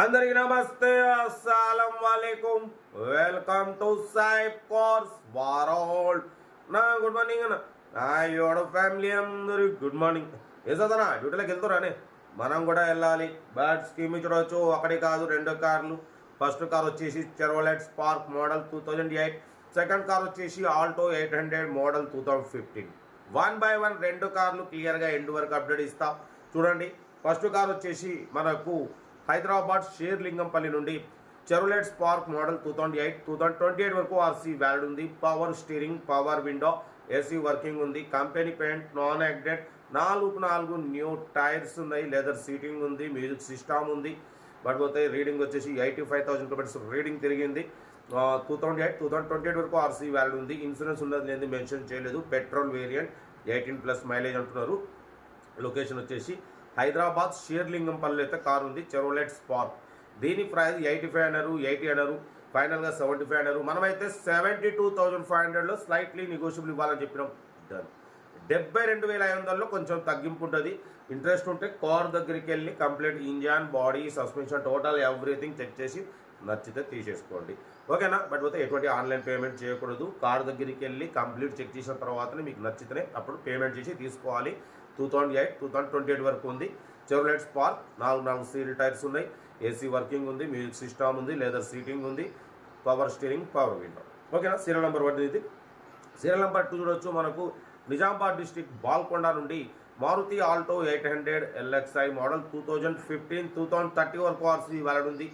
అందరికి నమస్తే. అస్సలం వాలేకుం. Welcome to cyber course world. నా గుడ్ మార్నింగ్ అన్న. నా యోడ ఫ్యామిలీ అందరి గుడ్ మార్నింగ్. ఏ చదనా డ్యూటీలోకి వెళ్తారానే మనం కూడా వెళ్ళాలి. బట్ స్కీమ్ చూడవచ్చు ఒకటి కాదు రెండు కార్లు. ఫస్ట్ కార్ వచ్చేసి Chevrolet Spark model two thousand eight second car వచ్చేసి Alto eight hundred model two thousand fifteen one by one రెండు కార్లు క్లియర్గా ఎండ్ వరకు అప్డేట్ ఇస్తాం. చూడండి. ఫస్ట్ కార్ వచ్చేసి మనకు హైదరాబాద్ షేర్లింగంపల్లి నుండి Chevrolet Spark model two thousand eight two thousand twenty eight వరకు ఆర్సీ వ్యాలిడ్ ఉంది. Power steering power window AC working ఉంది. కంపెనీ పెయింట్ నాన్ యాక్డెడ్ నాలుగు నాలుగు న్యూ టైర్స్ ఉన్నాయి. లెదర్ సీటింగ్ ఉంది. మ్యూజిక్ సిస్టమ్ ఉంది. బట్ పోతే రీడింగ్ వచ్చేసి eighty five thousand kilometres reading తిరిగింది two thousand eight two thousand twenty eight వరకు ఆర్సీ వ్యాలిడ్ ఉంది. ఇన్సూరెన్స్ ఉన్నది లేదు మెన్షన్ చేయలేదు. Petrol variant eighteen plus mileage అంటున్నారు. లొకేషన్ వచ్చేసి హైదరాబాద్ షేర్లింగంపల్లి అయితే కారు ఉంది. Chevrolet Spark. దీని ప్రైస్ ఎయిటీ ఫైవ్ అన్నారు ఎయిటీ అన్నారు. ఫైనల్గా సెవెంటీ ఫైవ్ అన్నారు. మనమైతే సెవెంటీ టూ థౌజండ్ ఫైవ్ హండ్రెడ్లో స్లైట్లీ నెగోషియబుల్ ఇవ్వాలని చెప్పినాం. డన్ డెబ్బై రెండు వేల ఐదు వందల్లో కొంచెం తగ్గింపు ఉంటుంది ఇంట్రెస్ట్ ఉంటే కార్ దగ్గరికి వెళ్ళి complete engine body suspension total everything check చేసి నచ్చితే తీసేసుకోండి. ఓకేనా? బట్ పోతే ఎటువంటి ఆన్లైన్ పేమెంట్ చేయకూడదు. కార్ దగ్గరికి వెళ్ళి కంప్లీట్ చెక్ చేసిన తర్వాతనే మీకు నచ్చితేనే అప్పుడు పేమెంట్ చేసి తీసుకోవాలి. Two thousand eight two thousand twenty eight వరకు ఉంది. చెవర్లెట్ స్పార్క్ నాలుగు నాలుగు సీల్ టైర్స్ ఉన్నాయి. ఏసీ వర్కింగ్ ఉంది మ్యూజిక్ సిస్టమ్ ఉంది లెదర్ సీటింగ్ ఉంది పవర్ స్టీరింగ్ పవర్ విండో ఓకేనా సీరియల్ నెంబర్ వన్ ఇది. సీరియల్ నెంబర్ టూ చూడొచ్చు మనకు. నిజామాబాద్ డిస్టిక్ బాల్కొండ నుండి Maruti Alto eight hundred LXI model two thousand fifteen two thousand thirty వరకు ఆర్సీ వ్యాలిడ్ ఉంది.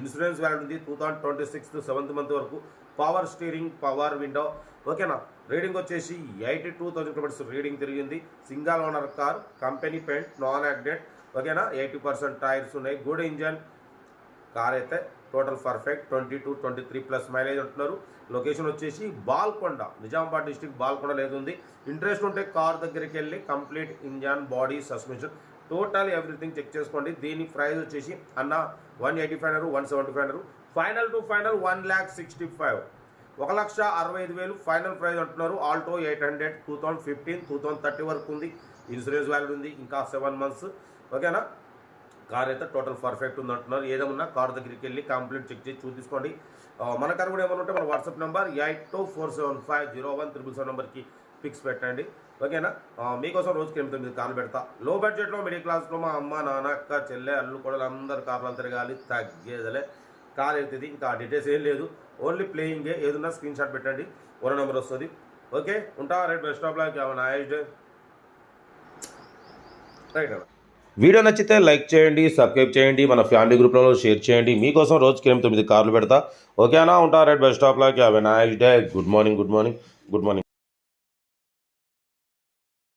ఇన్సూరెన్స్ వ్యాలిడ్ ఉంది two thousand twenty sixth seventh month వరకు. Power steering power window ఓకేనా reading వచ్చేసి eighty two thousand kilometres reading తిరిగింది. Single owner car company paint non యాక్డెడ్ ఓకేనా? Eighty percent tyres ఉన్నాయి. Good engine. Car అయితే total perfect. Twenty two twenty three plus mileage అంటున్నారు. Location వచ్చేసి Balkonda. Nizamabad district Balkonda లేదు ఉంది. ఇంట్రెస్ట్ ఉంటే కార్ దగ్గరికి వెళ్ళి complete engine body suspension total everything check చేసుకోండి. దీని ప్రైస్ వచ్చేసి అన్న one eighty five one seventy five final to final one lakh sixty five. ఒక లక్ష అరవై ఐదు వేలు ఫైనల్ ప్రైజ్ అంటున్నారు. Alto eight hundred two thousand fifteen two thousand thirty వరకు ఉంది. ఇన్సూరెన్స్ వ్యాల్యూ ఉంది. ఇంకా సెవెన్ మంత్స్. ఓకేనా? కార్ అయితే టోటల్ పర్ఫెక్ట్ ఉంది అంటున్నారు. ఏదేమన్నా కార్ దగ్గరికి వెళ్ళి కంప్లీట్ చెక్ చేసి చూసుకోండి మన కార్ కూడా ఏమైనా ఉంటే మన WhatsApp number eight two four seven five zero one triple seven నెంబర్కి పిక్స్ పెట్టండి. ఓకేనా? మీకోసం రోజుకి ఎనిమిది తొమ్మిది కార్లు పెడతా. లో బడ్జెట్లో మిడిల్ క్లాస్లో మా అమ్మ నాన్న అక్క చెల్లె అల్లు కూడా అందరు కార్లు తిరగాలి. తగ్గేదలే. కాల్ అవుతుంది ఇంకా డీటెయిల్స్ ఏం లేదు. ఓన్లీ ప్లేయింగే ఏదన్నా స్క్రీన్ షాట్ పెట్టండి. ఓరో నెంబర్ వస్తుంది. ఓకే ఉంటా right best of luck nice day right video నచ్చితే లైక్ చేయండి సబ్స్క్రైబ్ చేయండి మన ఫ్యామిలీ గ్రూప్లలో షేర్ చేయండి. మీకోసం రోజుకి ఎనిమిది తొమ్మిది కార్లు పెడతా. ఓకేనా ఉంటా right best of luck have a nice day good morning good morning good morning